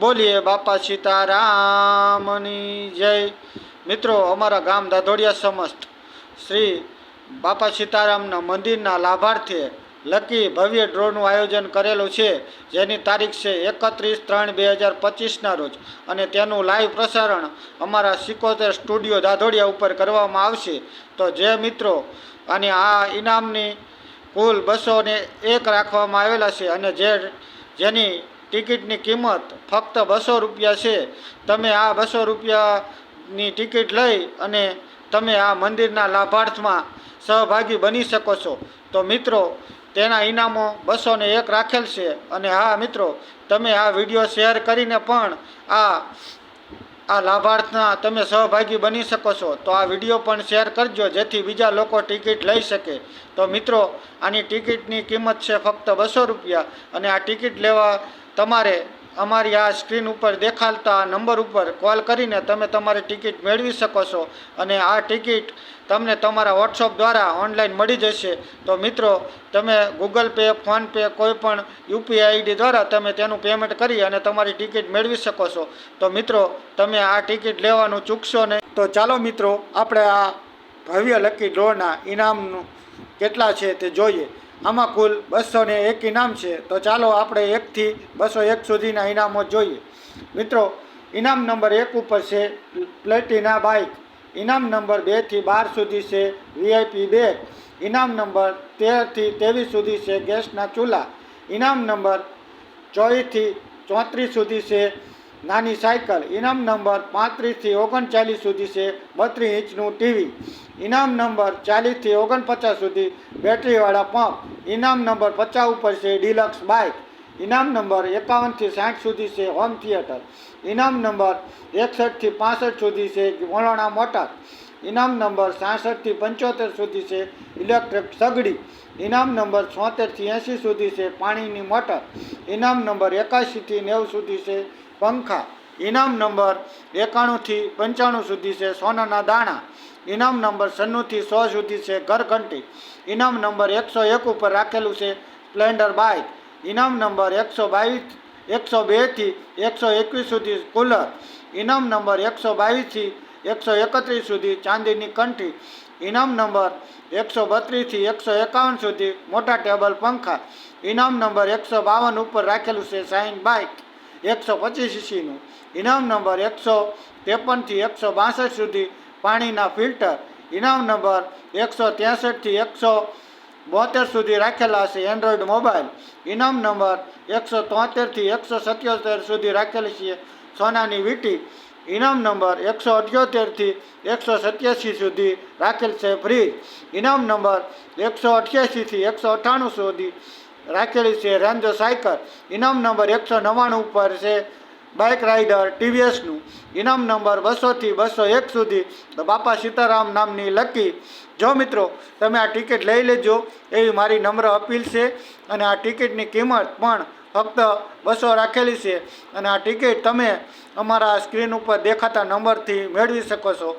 બોલીએ, બાપા સીતારામની જય. મિત્રો, અમારા ગામ દાધોડિયા સમસ્ત. શ્રી બાપા સીતારામના મંદિરના લાભાર્થે લકી ભવ્ય ડ્રોનું આયોજન કરેલું છે, જેની તારીખ છે એકત્રીસ ત્રણ બે હજાર પચીસના રોજ. અને તેનું લાઈવ પ્રસારણ અમારા સિકોતેર સ્ટુડિયો દાધોડિયા ઉપર કરવામાં આવશે. તો જે મિત્રો, અને આ ઇનામની કુલ બસોને એક રાખવામાં આવેલા છે અને જે, જેની ટિકિટની કિંમત ફક્ત બસો રૂપિયા છે. તમે આ બસો રૂપિયાની ટિકિટ લઈ અને તમે આ મંદિરના લાભાર્થમાં સહભાગી બની શકો છો. તો મિત્રો, તેના ઇનામો બસો એક રાખેલ છે. અને હા મિત્રો, તમે આ વીડિયો શેર કરીને પણ આ આ લાભાર્થના તમે સહભાગી બની શકો છો. તો આ વીડિયો પણ શેર કરજો, જેથી બીજા લોકો ટિકિટ લઈ શકે. તો મિત્રો, આની ટિકિટની કિંમત છે ફક્ત બસો રૂપિયા અને આ ટિકિટ લેવા તમારે અમારી આ સ્ક્રીન ઉપર દેખાડતા નંબર ઉપર કોલ કરીને તમે તમારી ટિકિટ મેળવી શકો છો અને આ ટિકિટ તમને તમારા વોટ્સઅપ દ્વારા ઓનલાઈન મળી જશે. તો મિત્રો, તમે ગૂગલ પે ફોનપે કોઈ પણ યુપીઆઈ આઈડી દ્વારા તમે તેનું પેમેન્ટ કરી અને તમારી ટિકિટ મેળવી શકો છો. તો મિત્રો, તમે આ ટિકિટ લેવાનું ચૂકશો નહીં તો ચાલો મિત્રો, આપણે આ ભવ્ય લકી ડ્રોના ઇનામનું કેટલા છે તે જોઈએ. આમાં કુલ બસો ને એક ઇનામ છે. તો ચાલો આપણે એકથી બસો એક સુધીના ઇનામો જોઈએ. મિત્રો, ઇનામ નંબર એક ઉપર છે પ્લેટિના બાઇક. ઇનામ નંબર બેથી બાર સુધી છે વીઆઈપી બેગ. ઇનામ નંબર તેરથી ત્રેવીસ સુધી છે ગેસના ચૂલા. ઇનામ નંબર ચોવીસથી ચોત્રીસ સુધી છે નાની સાયકલ, ઇનામ નંબર પાંત્રીસથી ઓગણચાલીસ સુધી છે બત્રીસ ઇંચનું ટીવી. ઇનામ નંબર ચાલીસથી ઓગણપચાસ સુધી બેટરીવાળા પંપ. ઇનામ નંબર પચાસ ઉપર છે ડિલક્સ બાઇક. ઇનામ નંબર એકાવનથી સાઠ સુધી છે હોમ થિયેટર. ઇનામ નંબર એકસઠથી પાસઠ સુધી છે વલોણા મોટર. ઇનામ નંબર સાસઠથી પંચોતેર સુધી છે ઇલેક્ટ્રિક સગડી. ઇનામ નંબર છોતેરથી એંસી સુધી છે પાણીની મોટર. ઇનામ નંબર એકાશીથી નેવું સુધી છે પંખા. ઇનામ નંબર એકાણુંથી પંચાણું સુધી છે સોનાના દાણા. ઇનામ નંબર સન્નુંથી સો સુધી છે ઘરઘંટી. ઇનામ નંબર એકસો એક ઉપર રાખેલું છે સ્પ્લેન્ડર બાઇક. ઇનામ નંબર એકસો બાવીસ, એકસો બેથી એકસો એકવીસ સુધી કુલર. ઇનામ નંબર એકસો બાવીસથી એકસો એકત્રીસ સુધી ચાંદીની કંઠી. ઇનામ નંબર એકસો બત્રીસથી એકસો એકાવન સુધી મોટા ટેબલ પંખા. ઇનામ નંબર એકસો બાવન ઉપર રાખેલું છે સાઇન બાઇક. એકસો પચીસ સીસીનું ઇનામ નંબર એકસો ત્રેપનથી એકસો બાસઠ સુધી પાણીના ફિલ્ટર. ઇનામ નંબર એકસો ત્રેસઠથી એકસો બોતેર સુધી રાખેલા છે એન્ડ્રોઈડ મોબાઈલ. ઇનામ નંબર એકસો તોતેરથી એકસો સત્યોતેર સુધી રાખેલી છે સોનાની વીંટી. ઇનામ નંબર એકસો અઠ્યોતેરથી એકસો સત્યાસી સુધી રાખેલ છે ફ્રીજ. ઇનામ નંબર એકસો અઠ્યાસીથી એકસો અઠ્ઠાણું સુધી રાખેલી છે રેન્જો સાયકલ. ઇનામ નંબર એકસો નવ્વાણું ઉપર છે બાઇક રાઇડર ટીવીએસનું ઇનામ નંબર બસોથી બસો એક સુધી બાપા સીતારામ નામની લકી. જો મિત્રો, તમે આ ટિકિટ લઈ લેજો, એવી મારી નમ્ર અપીલ છે અને આ ટિકિટની કિંમત પણ ફક્ત બસો રાખેલી છે. અને આ ટિકિટ તમે અમારા સ્ક્રીન ઉપર દેખાતા નંબરથી મેળવી શકો છો.